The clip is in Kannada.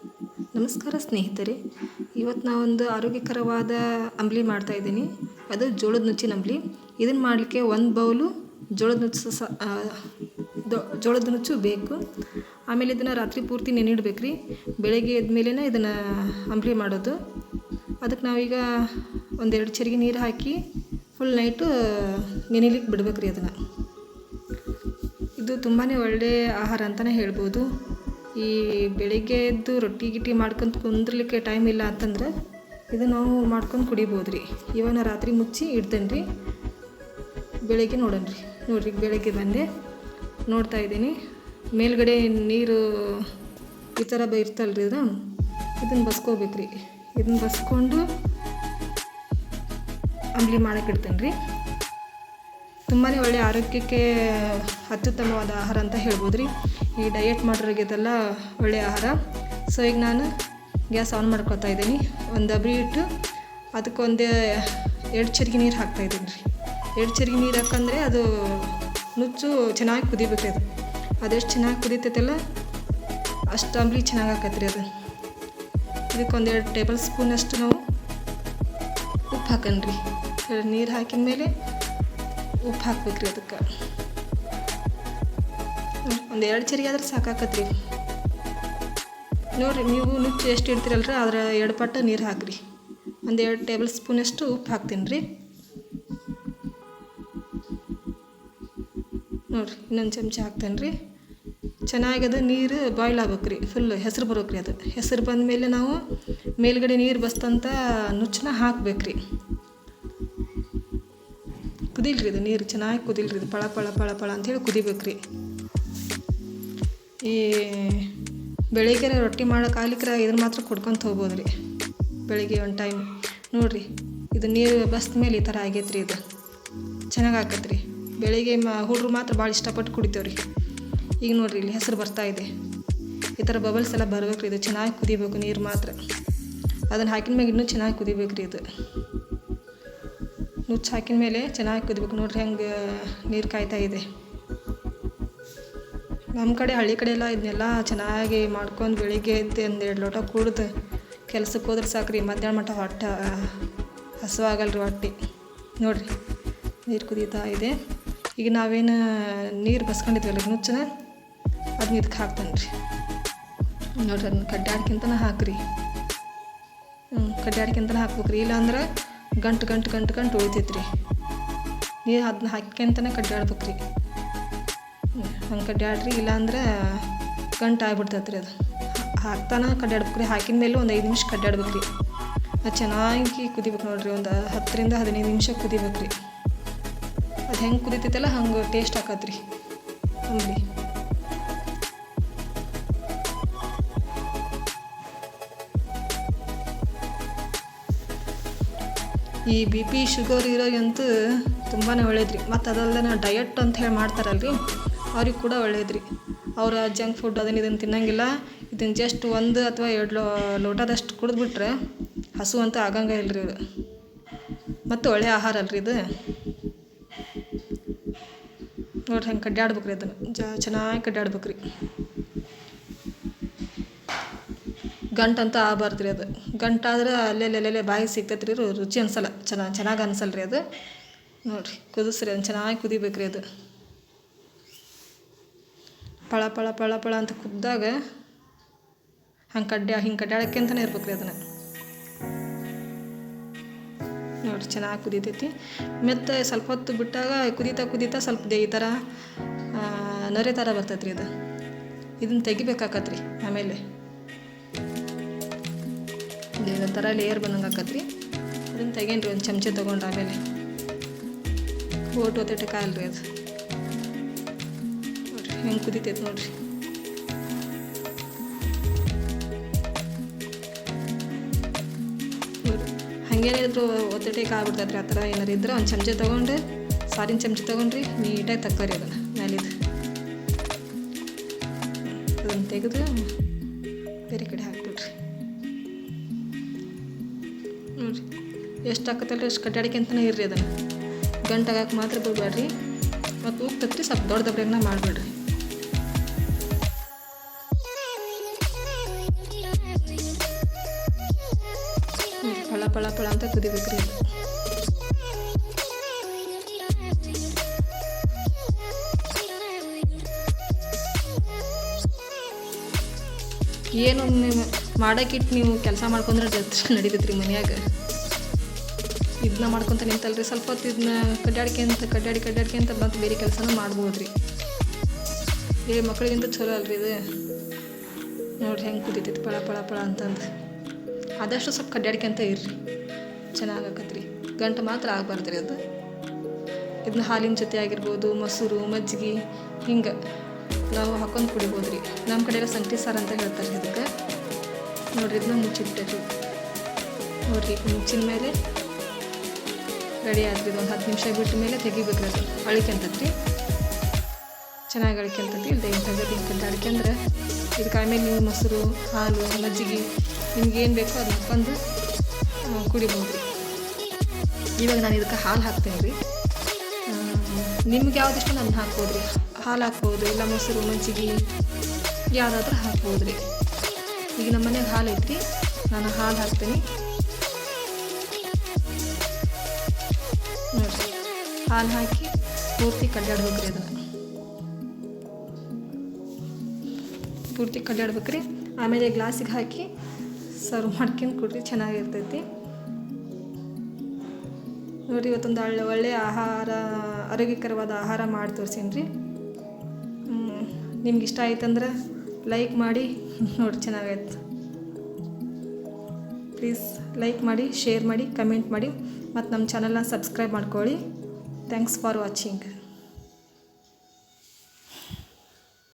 ನಮಸ್ಕಾರ ಸ್ನೇಹಿತರೆ. ಇವತ್ತು ನಾವೊಂದು ಆರೋಗ್ಯಕರವಾದ ಅಂಬಲಿ ಮಾಡ್ತಾಯಿದ್ದೀನಿ ಅದು ಜೋಳದ ನುಚ್ಚಿನ ಅಂಬ್ಲಿ. ಇದನ್ನು ಮಾಡಲಿಕ್ಕೆ ಒಂದು ಬೌಲು ಜೋಳದ ನುಚ್ಚು ಜೋಳದ ನುಚ್ಚು ಬೇಕು. ಆಮೇಲೆ ಇದನ್ನು ರಾತ್ರಿ ಪೂರ್ತಿ ನೆನೆಯಿಡ್ಬೇಕು ರೀ ಬೆಳಗ್ಗೆ ಎದ್ಮೇಲೆ ಇದನ್ನು ಅಂಬ್ಲಿ ಮಾಡೋದು. ಅದಕ್ಕೆ ನಾವೀಗ ಒಂದೆರಡು ಚರಿಗೆ ನೀರು ಹಾಕಿ ಫುಲ್ ನೈಟು ನೆನಿಲಿಕ್ಕೆ ಬಿಡ್ಬೇಕು ರೀ ಅದನ್ನು. ಇದು ತುಂಬಾ ಒಳ್ಳೆಯ ಆಹಾರ ಅಂತಲೇ ಹೇಳ್ಬೋದು. ಈ ಬೆಳಿಗ್ಗೆ ಎದ್ದು ರೊಟ್ಟಿ ಗಿಟ್ಟಿ ಮಾಡ್ಕೊಂಡು ಕುಂದ್ರಲಿಕ್ಕೆ ಟೈಮ್ ಇಲ್ಲ ಅಂತಂದ್ರೆ ಇದು ನಾವು ಮಾಡ್ಕೊಂಡು ಕುಡಿಬೋದು ರೀ ಇವನ ರಾತ್ರಿ ಮುಚ್ಚಿ ಇಡ್ತೇನೆ ರೀ ಬೆಳಗ್ಗೆ ನೋಡೋಣ ರೀ ನೋಡ್ರಿ, ಬೆಳಗ್ಗೆ ಬಂದೆ. ನೋಡ್ತಾ ಇದ್ದೀನಿ. ಮೇಲ್ಗಡೆ ನೀರು ಈ ಥರ ಬ ಇರ್ತಲ್ಲ ರೀ ಇದು. ಇದನ್ನು ಬಸ್ಕೋಬೇಕು ರೀ ಇದನ್ನು ಬಸ್ಕೊಂಡು ಅಂಬ್ಲಿ ಮಾಡಕ್ಕೆ ಇಡ್ತೇನೆ ರೀ ತುಂಬಾ ಒಳ್ಳೆಯ ಆರೋಗ್ಯಕ್ಕೆ ಅತ್ಯುತ್ತಮವಾದ ಆಹಾರ ಅಂತ ಹೇಳ್ಬೋದು ರೀ ಈ ಡಯಟ್ ಮಾಡೋರಿಗೆಲ್ಲ ಒಳ್ಳೆಯ ಆಹಾರ. ಸೊ ಈಗ ನಾನು ಗ್ಯಾಸ್ ಆನ್ ಮಾಡ್ಕೊತಾ ಇದ್ದೀನಿ. ಒಂದು ಅಬ್ರಿ ಇಟ್ಟು ಅದಕ್ಕೊಂದು ಎರಡು ಚರಿಗೆ ನೀರು ಹಾಕ್ತಾ ಇದ್ದೀನಿ ರೀ. ಎರಡು ಚರಿಗೆ ನೀರು ಹಾಕಂದ್ರೆ ಅದು ನುಚ್ಚು ಚೆನ್ನಾಗಿ ಕುದಿಬೇಕು ಅದು. ಅದೆಷ್ಟು ಚೆನ್ನಾಗಿ ಕುದೀತೈತಲ್ಲ, ಅಷ್ಟು ಅಂಬ್ಲಿ ಚೆನ್ನಾಗಿ ಆಕೈತೆ ರೀ ಅದು ಇದಕ್ಕೊಂದೆರಡು ಟೇಬಲ್ ಸ್ಪೂನಷ್ಟು ನಾವು ಉಪ್ಪು ಹಾಕನ್ರಿ ನೀರು ಹಾಕಿದ ಮೇಲೆ ಉಪ್ಪು ಹಾಕ್ಬೇಕ್ರಿ ಅದಕ್ಕೆ. ಒಂದು ಎರಡು ಚರಿಗೆ ಆದ್ರೆ ಸಾಕಾಕತ್ರಿ. ನೋಡಿರಿ, ನೀವು ನುಚ್ಚು ಎಷ್ಟು ಇಡ್ತೀರಲ್ರಿ, ಅದರ ಎರಡು ಪಟ್ಟು ನೀರು ಹಾಕ್ರಿ. ಒಂದು ಎರಡು ಟೇಬಲ್ ಸ್ಪೂನಷ್ಟು ಉಪ್ಪು ಹಾಕ್ತೀನಿ ರೀ. ನೋಡಿರಿ, ಇನ್ನೊಂದು ಚಮಚ ಹಾಕ್ತೇನೆ ರೀ. ಚೆನ್ನಾಗಿ ನೀರು ಬಾಯ್ಲ್ ಆಗ್ಬೇಕ್ರಿ ಫುಲ್ ಹೆಸರು ಬರ್ಬೇಕ್ರಿ ಅದು. ಹೆಸರು ಬಂದಮೇಲೆ ನಾವು ಮೇಲ್ಗಡೆ ನೀರು ಬಸ್ತಂತ ನುಚ್ಚನ್ನ ಹಾಕ್ಬೇಕ್ರಿ. ಕುದಿಲ್ರಿ ಇದು ನೀರು ಚೆನ್ನಾಗಿ ಕುದಿಲ್ರಿ ಇದು ಪಳ ಪಳ ಪಳ ಪಳ ಅಂಥೇಳಿ ಕುದಿಬೇಕ್ರಿ. ಈ ಬೆಳಿಗ್ಗೆ ರೊಟ್ಟಿ ಮಾಡೋಕ್ಕಾಗ್ಲಿಕ್ರ ಇದನ್ನ ಮಾತ್ರ ಕುಡ್ಕೊಂತ ಹೋಗ್ಬೋದು ರೀ ಬೆಳಿಗ್ಗೆ ಒಂದು ಟೈಮ್ ನೋಡಿರಿ, ಇದು ನೀರು ಬಸ್ದ ಮೇಲೆ ಈ ಥರ ಆಗೈತೆ ರೀ ಇದು. ಚೆನ್ನಾಗಿ ರೀ ಬೆಳಿಗ್ಗೆ ಮ, ಹುಡ್ರು ಮಾತ್ರ ಭಾಳ ಇಷ್ಟಪಟ್ಟು ಕುಡಿತೇವೆ ರೀ ಈಗ ನೋಡಿರಿ, ಇಲ್ಲಿ ಹೆಸರು ಬರ್ತಾ ಇದೆ. ಈ ಥರ ಬಬಲ್ಸ್ ಎಲ್ಲ ಬರ್ಬೇಕು ರೀ ಇದು ಚೆನ್ನಾಗಿ ಕುದಿಬೇಕು ನೀರು ಮಾತ್ರ. ಅದನ್ನು ಹಾಕಿದ ಮ್ಯಾಗ ಇನ್ನೂ ಚೆನ್ನಾಗಿ ಕುದಿಬೇಕು ರೀ ಇದು. ನುಚ್ಚು ಹಾಕಿದ ಮೇಲೆ ಚೆನ್ನಾಗಿ ಕುದಿಬೇಕು. ನೋಡ್ರಿ ಹೆಂಗೆ ನೀರು ಕಾಯ್ತಾ ಇದೆ. ನಮ್ಮ ಕಡೆ ಹಳ್ಳಿ ಕಡೆ ಎಲ್ಲ ಇದನ್ನೆಲ್ಲ ಚೆನ್ನಾಗಿ ಮಾಡ್ಕೊಂಡು ಬೆಳಿಗ್ಗೆ ಎದ್ದು ಒಂದು ಎರಡು ಲೋಟ ಕುಡ್ದು ಕೆಲಸಕ್ಕೆ ಹೋದ್ರೆ ಸಾಕ್ರಿ. ಮಧ್ಯಾಹ್ನ ಮಟ್ಟ ಹೊಟ್ಟೆ ಹಸುವಾಗಲ್ರಿ ರೀ ಹೊಟ್ಟೆ. ನೋಡಿರಿ ನೀರು ಕುದೀತಾ ಇದೆ. ಈಗ ನಾವೇನು ನೀರು ಬಸ್ಕೊಂಡಿದ್ವಲ್ಲ ನುಚ್ಚನ ಅದನ್ನ ಇದಕ್ಕೆ ಹಾಕ್ತಾನೆ ರೀ ನೋಡ್ರಿ ಅದನ್ನ ಕಡ್ಡಾಡ್ಕಿಂತನ ಹಾಕ್ರಿ. ಹ್ಞೂ ಕಡ್ಡಾಡ್ಕಿಂತನ ಹಾಕ್ಬೇಕು ರೀ ಇಲ್ಲಾಂದ್ರೆ ಗಂಟು ಗಂಟು ಗಂಟು ಗಂಟು ಉಳಿತೈತ್ರಿ. ನೀರು ಅದನ್ನ ಹಾಕ್ಯಂತನೇ ಕಡ್ಡಾಡ್ಬೇಕು ರೀ ಹಂಗೆ ಕಡ್ಡಾಡ್ರಿ ಇಲ್ಲಾಂದ್ರೆ ಗಂಟು ಆಗ್ಬಿಡ್ತೈತೆ ರೀ ಅದು ಹಾಕ್ತಾನ ಕಡ್ಡಾಡ್ಬೇಕು ರೀ ಹಾಕಿದ ಮೇಲೆ ಒಂದು ಐದು ನಿಮಿಷ ಕಡ್ಡಾಡ್ಬೇಕು ರೀ ಅದು ಚೆನ್ನಾಗಿ ಕುದಿಬೇಕು ನೋಡಿರಿ, ಒಂದು ಹತ್ತರಿಂದ ಹದಿನೈದು ನಿಮಿಷ ಕುದಿಬೇಕು ರೀ ಅದು ಹೆಂಗೆ ಕುದಿತೈತಲ್ಲ, ಹಂಗೆ ಟೇಸ್ಟ್ ಆಕತ್ತೆ ರೀ ಈ ಬಿ ಪಿ ಶುಗರ್ ಇರೋಗಂತೂ ತುಂಬಾ ಒಳ್ಳೇದು ರೀ ಮತ್ತು ಅದಲ್ಲದೆ ಡಯಟ್ ಅಂತ ಹೇಳಿ ಮಾಡ್ತಾರಲ್ರಿ, ಅವ್ರಿಗೆ ಕೂಡ ಒಳ್ಳೇದು ಅವ್ರ ಜಂಕ್ ಫುಡ್ ಅದನ್ನ ಇದನ್ನು ತಿನ್ನಂಗಿಲ್ಲ. ಇದನ್ನು ಜಸ್ಟ್ ಒಂದು ಅಥವಾ ಎರಡು ಲೋ, ಲೋಟದಷ್ಟು ಕುಡಿದ್ಬಿಟ್ರೆ ಹಸು ಅಂತ ಆಗಂಗೆ ಇಲ್ಲ ರೀ ಇದು ಮತ್ತು ಒಳ್ಳೆಯ ಆಹಾರ ಅಲ್ರಿ ಇದು. ನೋಡ್ರಿ ಹಂಗೆ ಕಡ್ಡಾಡ್ಬೇಕ್ರಿ ಅದನ್ನು. ಜ, ಚೆನ್ನಾಗಿ ಕಡ್ಡಾಡ್ಬೇಕು ರೀ ಗಂಟಂತ ಆಗಬಾರ್ದು ರೀ ಅದು. ಗಂಟಾದ್ರೆ ಅಲ್ಲೇ ಅಲ್ಲೇ ಬಾಯಿ ಸಿಗ್ತೈತೆ ರೀ ರುಚಿ ಅನ್ಸಲ್ಲ ಚೆನ್ನ ಚೆನ್ನಾಗಿ ಅನ್ಸಲ್ಲ ರೀ ಅದು. ನೋಡಿರಿ, ಕುದಿಸ್ರಿ ಅದನ್ನು ಚೆನ್ನಾಗಿ ಕುದಿಬೇಕು ರೀ ಅದು. ಪಳ ಪಳ ಪಳ ಪಳ ಅಂತ ಕುದ್ದಾಗ ಹಂಗೆ ಕಡ್ಡ ಹಿಂಗೆ ಕಡ್ಡಾಡಕ್ಕೆ ಅಂತಲೇ ಇರ್ಬೇಕು ರೀ ಅದನ್ನು. ನೋಡಿರಿ, ಚೆನ್ನಾಗಿ ಕುದೀತೈತಿ. ಮತ್ತು ಸ್ವಲ್ಪ ಹೊತ್ತು ಬಿಟ್ಟಾಗ ಕುದೀತಾ ಕುದೀತಾ ಸ್ವಲ್ಪ ಈ ಥರ ನರೆ ನೊರೆ ಥರ ಬರ್ತೈತೆ ರೀ ಅದು. ಇದನ್ನು ತೆಗಿಬೇಕಾಕತ್ರಿ ಆಮೇಲೆ. ಇದು ಥರ ಲೇಯರ್ ಬಂದಂಗೆ ಆಕತ್ರಿ. ಅದನ್ನು ತೆಗೇನ್ರಿ, ಒಂದು ಚಮಚ ತೊಗೊಂಡು ಆಮೇಲೆ. ಓಟ್ ಒತ್ತಟೆ ಕಾಯಲ್ರಿ ಅದು. ನೋಡ್ರಿ, ಹೆಂಗೆ ಕುದಿತೈತೆ ನೋಡ್ರಿ. ನೋಡ್ರಿ ಹಾಗೇನಿದ್ರು ಒತ್ತಟೆ ಕಾಯ್ಬಿಡ್ತೈತ್ರಿ, ಆ ಥರ ಏನಾರು ಇದ್ರೆ ಒಂದು ಚಮಚ ತೊಗೊಂಡು ಸಾರಿನ ಚಮಚ ತೊಗೊಂಡ್ರಿ, ನೀಟಾಗಿ ತಕ್ಕೋರಿ ಅದನ್ನು ಮ್ಯಾಲಿದು ಅದನ್ನು ತೆಗೆದು, ಬೇರೆ ಕಡೆ ನೋಡಿರಿ. ಎಷ್ಟು ಹಾಕತ್ತಲ್ಲ ಎಷ್ಟು ಕಟ್ಟಾಡ್ಕೊಂತನೇ ಇರ್ರಿ ಅದನ್ನು. ಗಂಟಾಗಕ್ಕೆ ಮಾತ್ರ ಬಿಡಬೇಡ್ರಿ ಮತ್ತು ಉಪ್ಪತ್ತಿ ಸ್ವಲ್ಪ ದೊಡ್ಡ ದಬ್ಬರನ್ನ ಮಾಡಿಬಿಡ್ರಿ. ಪಳ ಪಳ ಪಳ ಅಂತ ಕುದಿಬೇಕ್ರಿ ಏನು ನೀವು ಮಾಡೋಕ್ಕಿಟ್ಟು ನೀವು ಕೆಲಸ ಮಾಡ್ಕೊಂಡ್ರೆ ಜಾತ್ರೆ ನಡೀತೈತೆ ರೀ ಮನ್ಯಾಗ. ಇದನ್ನ ಮಾಡ್ಕೊತ ರೀ ಸ್ವಲ್ಪ ಹೊತ್ತು ಇದನ್ನ ಕಡ್ಡಾಡ್ಕೊಂತ ಕಡ್ಡಾಡಿ ಕಡ್ಡಾಡ್ಕೊಂತ ಮತ್ತೆ ಬೇರೆ ಕೆಲಸನೂ ಮಾಡ್ಬೋದು ರೀ ಏ ಮಕ್ಕಳಿಗಿಂತ ಚಲೋ ಅಲ್ರಿ ಇದು. ನೋಡ್ರಿ ಹೆಂಗೆ ಕುದೀತೈತಿ ಪಳ ಪಳ ಪಳ ಅಂತಂದು. ಆದಷ್ಟು ಸ್ವಲ್ಪ ಕಡ್ಡಾಡ್ಕೊಂತ ಇರ್ರಿ. ಚೆನ್ನಾಗಿ ರೀ ಗಂಟು ಮಾತ್ರ ಆಗಬಾರ್ದು ರೀ ಅದು. ಇದನ್ನ ಹಾಲಿನ ಜೊತೆ ಆಗಿರ್ಬೋದು, ಮೊಸರು, ಮಜ್ಜಿಗೆ, ಹಿಂಗೆ. ನಾವು ಹಾಕೊಂಡು ಕುಡಿಬೋದು ರೀ ನಮ್ಮ ಕಡೆ ಎಲ್ಲ ಸಂಗತಿ ಸಾರು ಅಂತ ಹೇಳ್ತಾರೆ ಇದಕ್ಕೆ. ನೋಡ್ರಿ, ಇದನ್ನ ಮುಚ್ಚಿಬಿಟ್ಟೈತಿ ನೋಡ್ರಿ ಮುಚ್ಚಿದ ಮೇಲೆ ರೆಡಿ ಆದ್ರಿ, ಒಂದು ಹತ್ತು ನಿಮಿಷ ಬಿಟ್ಟ ಮೇಲೆ ತೆಗಿಬೇಕು ಅದು ಅಳಿಕೆಂತತ್ರಿ ಚೆನ್ನಾಗಿ ಅಳಿಕೆಂತತಿ ಇಲ್ಲದೆ ಹಿಂಗೆ ತೆಗೆದು ಅಂದ್ರೆ ಕಡ್ಡಾಡ್ಕೊಂಡ್ರೆ ಇದಕ್ಕೆ ಆಮೇಲೆ ನೀವು ಮೊಸರು, ಹಾಲು, ಮಜ್ಜಿಗೆ ನಿಮ್ಗೆ ಏನು ಬೇಕೋ ಅದನ್ನ ಹಾಕೊಂಡು ಕುಡಿಬೋದು ಇವಾಗ ನಾನು ಇದಕ್ಕೆ ಹಾಲು ಹಾಕ್ತೀನಿ ರೀ ನಿಮ್ಗೆ ಯಾವುದಿಷ್ಟು ನಾನು ಹಾಕ್ಬೋದು ರೀ ಹಾಲು ಹಾಕ್ಬೋದು ಇಲ್ಲ ಮೊಸರು, ಮಜ್ಜಿಗೆ, ಯಾವುದಾದ್ರೂ ಹಾಕ್ಬೋದು ರೀ ಈಗ ನಮ್ಮ ಮನೆಗೆ ಹಾಲು ಐತಿ ನಾನು ಹಾಲು ಹಾಕ್ತೀನಿ. ನೋಡಿರಿ, ಹಾಲು ಹಾಕಿ ಪೂರ್ತಿ ಕಡ್ಡಾಡ್ಬೇಕ್ರಿ ಅದನ್ನು. ಪೂರ್ತಿ ಕಡ್ಡಾಡ್ಬೇಕ್ರಿ. ಆಮೇಲೆ ಗ್ಲಾಸಿಗೆ ಹಾಕಿ ಸರ್ವ್ ಮಾಡ್ಕೊಂಡು ಕುಡ್ರಿ, ಚೆನ್ನಾಗಿರ್ತೈತಿ. ನೋಡಿರಿ, ಇವತ್ತೊಂದು ಒಳ್ಳೆ ಒಳ್ಳೆಯ ಆಹಾರ, ಆರೋಗ್ಯಕರವಾದ ಆಹಾರ ಮಾಡಿ ತೋರಿಸೀನಿ ರೀ ನಿಮ್ಗೆ ಇಷ್ಟ ಆಯ್ತಂದ್ರೆ ಲೈಕ್ ಮಾಡಿ, ನೋಡಿ ಚೆನ್ನಾಗೈತೆ ಪ್ಲೀಸ್ ಲೈಕ್ ಮಾಡಿ ಶೇರ್ ಮಾಡಿ ಕಮೆಂಟ್ ಮಾಡಿ, ಮತ್ತು ನಮ್ಮ ಚಾನಲ್ನ ಸಬ್ಸ್ಕ್ರೈಬ್ ಮಾಡ್ಕೊಳ್ಳಿ. Thanks for watching